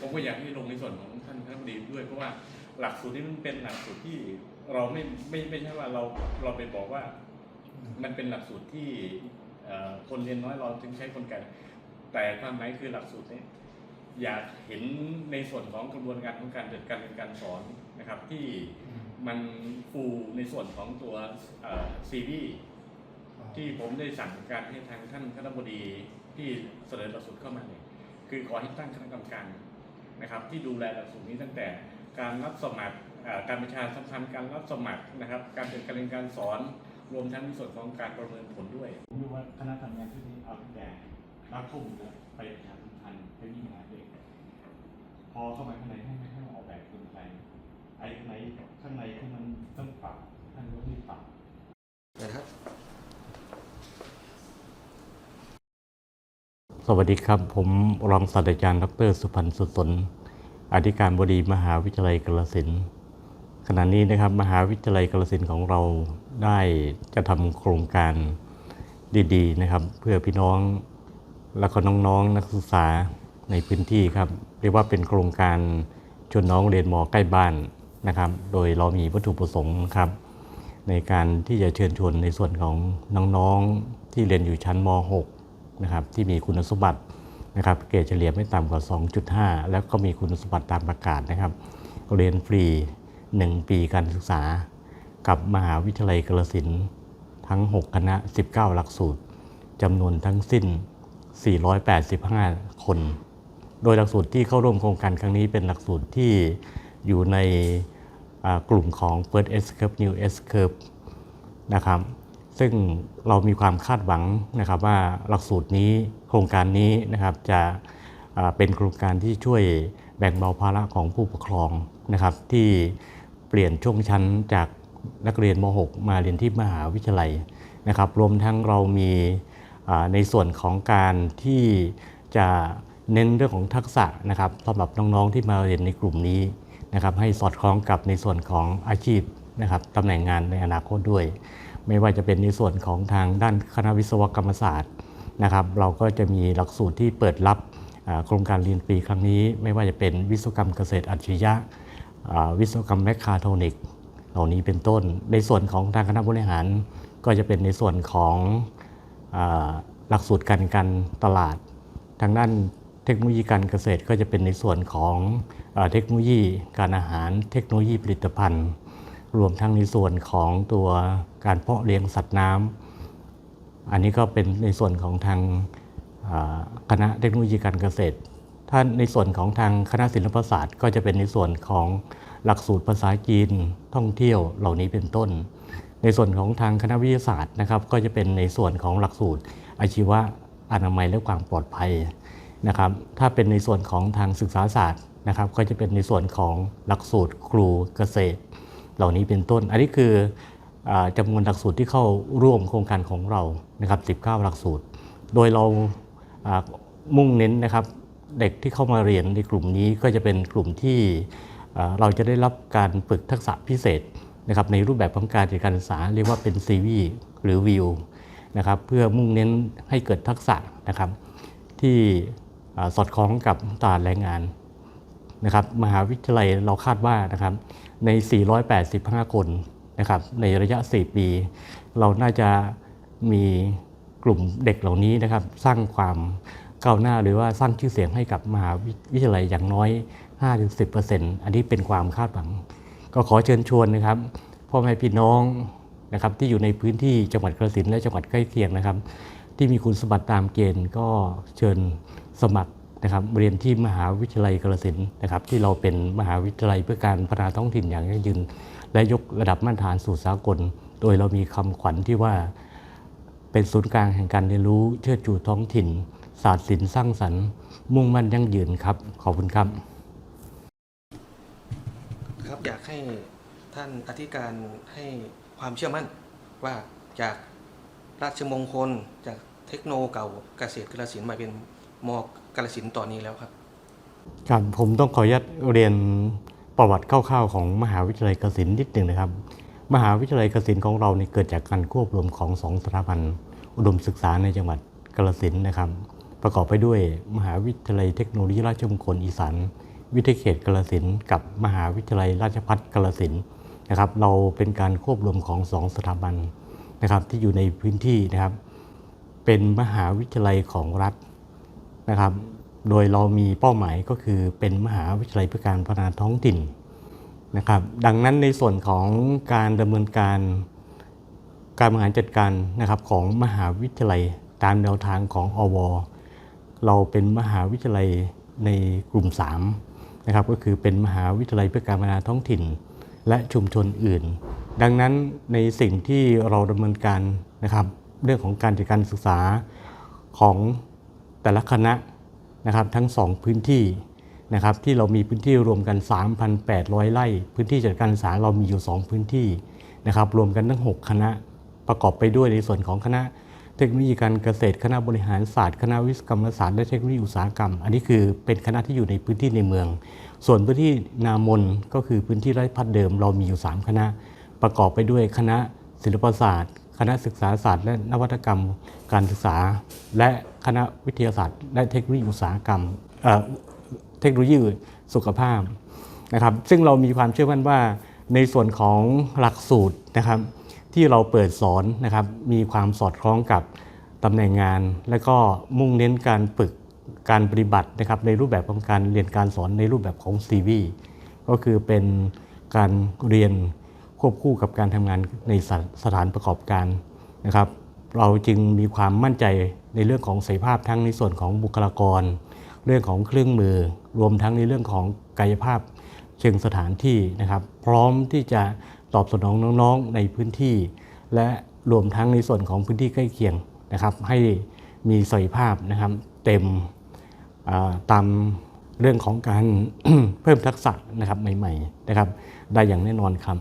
ผมก็อยากให้ลงในส่วนของท่านคณะบดีด้วย เพราะว่าหลักสูตรนี้มันเป็นหลักสูตรที่เราไม่ไม่ไม่ใช่ว่าเราเราไปบอกว่า มันเป็นหลักสูตรที่คนเรียนน้อยเราจึงใช้คนแก่แต่ความหมายคือหลักสูตรนี้อยากเห็นในส่วนของกระบวนการของการจัดการเรียนการสอนนะครับ ที่มันฟูในส่วนของตัวซีรีส์ที่ผมได้สั่งการให้ทางท่านคณะบดีที่เสนอหลักสูตรเข้ามาเนี่ยคือขอให้ตั้งคณะกรรมการ นะครับที่ดูแลหลักสูตรนี้ตั้งแต่การรับสมัครการประชาสัมพันธ์การรับสมัครนะครับ การเป็นการเรียนการสอนรวมทั้งในส่วนของการประเมินผลด้วยผมรู้ว่าคณะทำงานที่นี้เอาแต่รับข้อมูลแล้วไปประชาสัมพันธ์ไปวิ่งหาเด็กพอเข้ามาข้างในให้ให้ให้ออกแบบกลไกไอ้ข้างในข้างในที่มันต้องปรับท่านก็รีบปรับ นะครับ สวัสดีครับ ผมรองศาสตราจารย์ ดร สุพันธ์สุสนอธิการบดีมหาวิทยาลัยกาฬสินขณะนี้นะครับมหาวิทยาลัยกาฬสินของเราได้จะทำโครงการดีๆนะครับ เพื่อพี่น้องและก็น้องๆนักศึกษาในพื้นที่ครับเรียกว่าเป็นโครงการชวนน้องเรียนมอใกล้บ้านนะครับ โดยเรามีวัตถุประสงค์ครับ ในการที่จะเชิญชวนในส่วนของน้องๆที่เรียนอยู่ชั้นม .6 นะครับที่มีคุณสมบัตินะครับเกรดเฉลี่ยไม่ต่ำกว่า 2.5 แล้วก็มีคุณสมบัติตามประกาศนะครับ เรียนฟรี 1 ปีการศึกษา กับมหาวิทยาลัยกาฬสินทั้ง 6 คณะ 19 หลักสูตรจำนวนทั้งสิ้น 485 คน โดยหลักสูตรที่เข้าร่วมโครงการครั้งนี้เป็นหลักสูตรที่อยู่ในกลุ่มของ First S Curve New S Curve นะครับ ซึ่งเรามีความคาดหวังนะครับว่าหลักสูตรนี้โครงการนี้นะครับจะเป็นโครงการที่ช่วยแบ่งเบาภาระของผู้ปกครองนะครับ ที่เปลี่ยนช่วงชั้นจากนักเรียนม .6 มาเรียนที่มหาวิทยาลัยนะครับ รวมทั้งเรามีในส่วนของการที่จะเน้นเรื่องของทักษะนะครับสำหรับน้องๆที่มาเรียนในกลุ่มนี้นะครับ ให้สอดคล้องกับในส่วนของอาชีพนะครับตำแหน่งงานในอนาคตด้วย ไม่ว่าจะเป็นในส่วนของทางด้านคณะวิศวกรรมศาสตร์นะครับ เราก็จะมีหลักสูตรที่เปิดรับโครงการเรียนฟรีครั้งนี้ ไม่ว่าจะเป็นวิศวกรรมเกษตรอัจฉริยะ วิศวกรรมแมคคาโทนิกเหล่านี้เป็นต้น ในส่วนของทางคณะบริหาร ก็จะเป็นในส่วนของหลักสูตรการการตลาด ทางด้านเทคโนโลยีการเกษตรก็จะเป็นในส่วนของเทคโนโลยีการอาหาร เทคโนโลยีผลิตภัณฑ์ รวมทั้งในส่วนของตัวการเพาะเลี้ยงสัตว์น้ำอันนี้ก็เป็นในส่วนของทางคณะเทคโนโลยีการเกษตรถ้านในส่วนของทางคณะศิลปศาสตร์ ก็จะเป็นในส่วนของหลักสูตรภาษาจีนท่องเที่ยวเหล่านี้เป็นต้น ในส่วนของทางคณะวิทยาศาสตร์นะครับ ก็จะเป็นในส่วนของหลักสูตรอาชีวะอนามัยและความปลอดภัยนะครับ ถ้าเป็นในส่วนของทางศึกษาศาสตร์นะครับ ก็จะเป็นในส่วนของหลักสูตรครูเกษตร เหล่านี้เป็นต้น อันนี้คือจำนวนหลักสูตรที่เข้าร่วมโครงการของเรานะครับ19 หลักสูตร โดยเรามุ่งเน้นนะครับเด็กที่เข้ามาเรียนในกลุ่มนี้ก็จะเป็นกลุ่มที่เราจะได้รับการฝึกทักษะพิเศษนะครับในรูปแบบของการจัดการศึกษาเรียกว่าเป็น CV หรือวิวนะครับเพื่อมุ่งเน้นให้เกิดทักษะนะครับที่สอดคล้องกับตลาดแรงงานนะครับมหาวิทยาลัยเราคาดว่านะครับ ใน 485 คนนะครับในระยะ 4 ปี เราน่าจะมีกลุ่มเด็กเหล่านี้นะครับ สร้างความก้าวหน้าหรือว่าสร้างชื่อเสียงให้กับมหาวิทยาลัยอย่างน้อย 5-10%อันนี้เป็นความคาดหวัง ก็ขอเชิญชวนนะครับพ่อแม่พี่น้องนะครับที่อยู่ในพื้นที่จังหวัดกระสินและจังหวัดใกล้เคียงนะครับ ที่มีคุณสมบัติตามเกณฑ์ก็เชิญสมัคร นะครับเรียนที่มหาวิทยาลัยกาฬสินนะครับที่เราเป็นมหาวิทยาลัยเพื่อการพัฒนาท้องถิ่นอย่างยั่งยืน และยกระดับมาตรฐานสู่สากล โดยเรามีคำขวัญที่ว่า เป็นศูนย์กลางแห่งการเรียนรู้เชิดชูท้องถิ่น ศาสตร์ศิลป์สร้างสรรค์ มุ่งมั่นยั่งยืนครับ ขอบคุณครับครับอยากให้ท่านอธิการให้ความเชื่อมั่นว่าจากราชมงคลจากเทคโนเก่าเกษตรกระสินมาเป็นมก ระสินตอนนี้แล้วครับ ครับผมต้องขออนุญาตเรียนประวัติคร่าวๆของมหาวิทยาลัยเกษตรนิดหนึ่งนะครับ มหาวิทยาลัยเกษตรของเราเนี่ยเกิดจากการควบรวมของสองสถาบันอุดมศึกษาในจังหวัดกาฬสินนะครับ ประกอบไปด้วยมหาวิทยาลัยเทคโนโลยีราชมงคลอีสานวิทยาเขตกาลสินกับมหาวิทยาลัยราชภัฏกาลสินนะครับ เราเป็นการควบรวมของสองสถาบันนะครับที่อยู่ในพื้นที่นะครับ เป็นมหาวิทยาลัยของรัฐ นะครับ โดยเรามีเป้าหมายก็คือเป็นมหาวิทยาลัยเพื่อการพัฒนาท้องถิ่นนะครับ ดังนั้นในส่วนของการดำเนินการการบริหารจัดการนะครับของมหาวิทยาลัยตามแนวทางของอว เราเป็นมหาวิทยาลัยในกลุ่ม 3 นะครับ ก็คือเป็นมหาวิทยาลัยเพื่อการพัฒนาท้องถิ่น และชุมชนอื่น ดังนั้นในสิ่งที่เราดำเนินการนะครับ เรื่องของการจัดการศึกษาของ แต่ละคณะนะครับทั้ง 2 พื้นที่นะครับที่เรามีพื้นที่รวมกัน 3,800 ไร่ พื้นที่จัดการศึกษาเรามีอยู่ 2 พื้นที่นะครับรวมกันทั้ง 6 คณะประกอบไปด้วยในส่วนของคณะเทคโนโลยีการเกษตร คณะบริหารศาสตร์ คณะวิศวกรรมศาสตร์ และเทคโนโลยีอุตสาหกรรม อันนี้คือเป็นคณะที่อยู่ในพื้นที่ในเมือง ส่วนพื้นที่นามนก็คือพื้นที่ไร่พัดเดิม เรามีอยู่ 3 คณะ ประกอบไปด้วยคณะศิลปศาสตร์ คณะศึกษาศาสตร์ และนวัตกรรมการศึกษา และคณะวิทยาศาสตร์ และเทคโนโลยีอุตสาหกรรมเเทคโนโลยีสุขภาพนะครับ ซึ่งเรามีความเชื่อมั่นว่าในส่วนของหลักสูตรนะครับ ที่เราเปิดสอนนะครับ มีความสอดคล้องกับตำแหน่งงาน และก็มุ่งเน้นการฝึกการปฏิบัตินะครับ ในรูปแบบของการเรียนการสอนในรูปแบบของ CV ก็คือเป็นการเรียน ควบคู่กับการทำงานในสถสถานประกอบการนะครับ เราจึงมีความมั่นใจในเรื่องของศักยภาพทั้งในส่วนของบุคลากร เรื่องของเครื่องมือ รวมทั้งในเรื่องของกายภาพเชิงสถานที่นะครับ พร้อมที่จะตอบสนองน้องๆในพื้นที่ และรวมทั้งในส่วนของพื้นที่ใกล้เคียงนะครับ ให้มีศักยภาพนะครับเต็มตามเรื่องของการเพิ่มทักษะนะครับใหม่ๆนะครับ ได้อย่างแน่นอนครับ